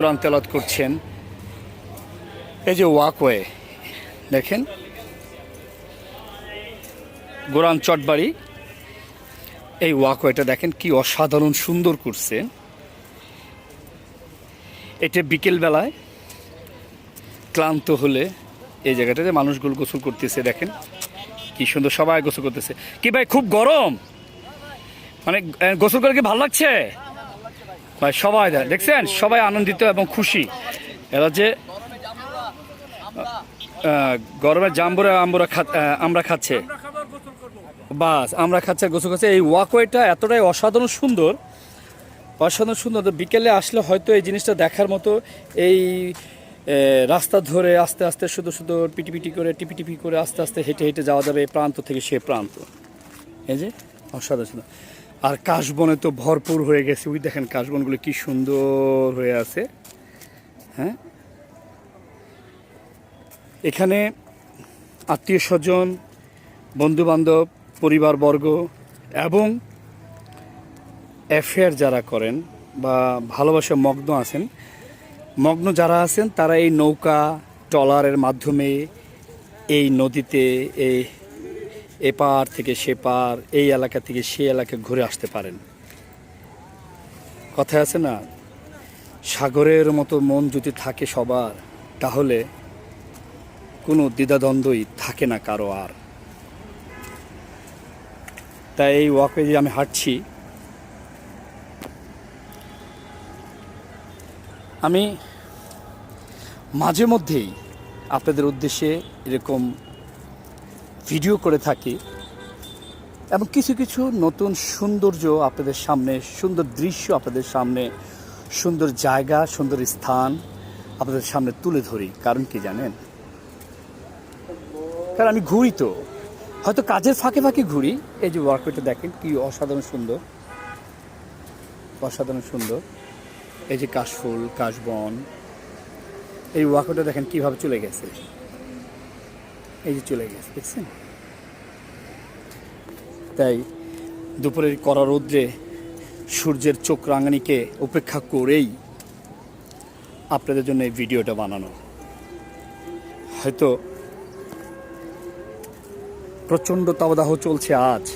কোরআন তেলাত করছেন। এই যে ওয়াকওয়ে, দেখেন। গোরান চটবাড়ি, এই ওয়াকওয়েটা দেখেন কি অসাধারণ সুন্দর করছে। এটা বিকেলবেলায় ক্লান্ত হলে এই জায়গাটাতে মানুষগুলো গোসল করতেছে, দেখেন। কি সুন্দর সবাই গোসল করতেছে। কি ভাই, খুব গরম? মানে গোসল করে কি ভালো লাগছে? ভাই সবাই দেখ- দেখছেন? সবাই আনন্দিত এবং খুশি। এরা যে আহ, গরমে জাম্বুরা আম্বুরা আমরা খাচ্ছে। বাস আমরা খাচ্ছে গোসল খাচ্ছে এই ওয়াকওয়েটা এতটাই অসাধারণ সুন্দর অসাধারণ সুন্দর বিকেলে আসলে হয়তো এই জিনিসটা দেখার মতো এই রাস্তা ধরে আস্তে আস্তে শুধু শুধু পিটি পিটি করে টিপি টিপি করে আস্তে আস্তে হেঁটে হেঁটে যাওয়া যাবে এই প্রান্ত থেকে সে প্রান্ত। এই যে অসাধারণ সুন্দর। আর কাশবনে তো ভরপুর হয়ে গেছে। ওই দেখেন কাশবনগুলো কি সুন্দর হয়ে আছে। হ্যাঁ? এখানে আত্মীয় স্বজন, বন্ধুবান্ধব, পরিবারবর্গ এবং অ্যাফেয়ার যারা করেন বা ভালোবাসা মগ্ন আছেন, মগ্ন যারা আছেন তারা এই নৌকা, ট্রলারের মাধ্যমে এই নদীতে, এই এপার থেকে সেপার, এই এলাকা থেকে সে এলাকা ঘুরে আসতে পারেন। কথা আছে না, সাগরের মতো মন যদি থাকে সবার, তাহলে কোনো দ্বিধাদ্বন্দ্বই থাকে না কারও আর। তাই এই ওয়াকে যে আমি হাঁটছি। আমি মাঝে মধ্যেই আপনাদের উদ্দেশ্যে এরকম ভিডিও করে থাকি এবং কিছু কিছু নতুন সৌন্দর্য আপনাদের সামনে, সুন্দর দৃশ্য আপনাদের সামনে, সুন্দর জায়গা, সুন্দর স্থান আপনাদের সামনে তুলে ধরি। কারণ কি জানেন? কারণ আমি ঘুরি তো। হয়তো কাজের ফাঁকে ফাঁকে ঘুরি। এই যে ওয়ার্কওয়েটা দেখেন, কি অসাধারণ সুন্দর। অসাধারণ সুন্দর। এই যে কাশফুল, কাশবন। এই ওয়ার্কওয়েটা দেখেন কীভাবে চলে গেছে। এই যে চলে গেছে, দেখছেন? তাই দুপুরের কড়া রৌদ্রে সূর্যের চোখ রাঙানিকে উপেক্ষা করেই আপনাদের জন্য এই ভিডিওটা বানানো। হয়তো প্রচণ্ড তাবদাহ চলছে আজ।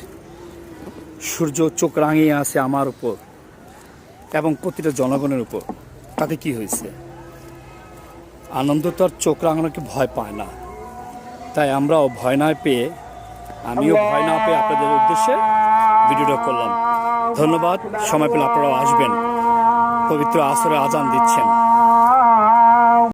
সূর্য চোখ রাঙিয়ে আছে আমার উপর এবং প্রতিটা জনগণের উপর। তাতে কি হয়েছে? আনন্দ তো আর চোখ রাঙানোকে ভয় পায় না। তাই আমরাও ভয় না পেয়ে, আমিও ভয় না পেয়ে আপনাদের উদ্দেশ্যে ভিডিওটা করলাম। ধন্যবাদ। সময় পেলে আপনারাও আসবেন। পবিত্র আসরে আজান দিচ্ছেন।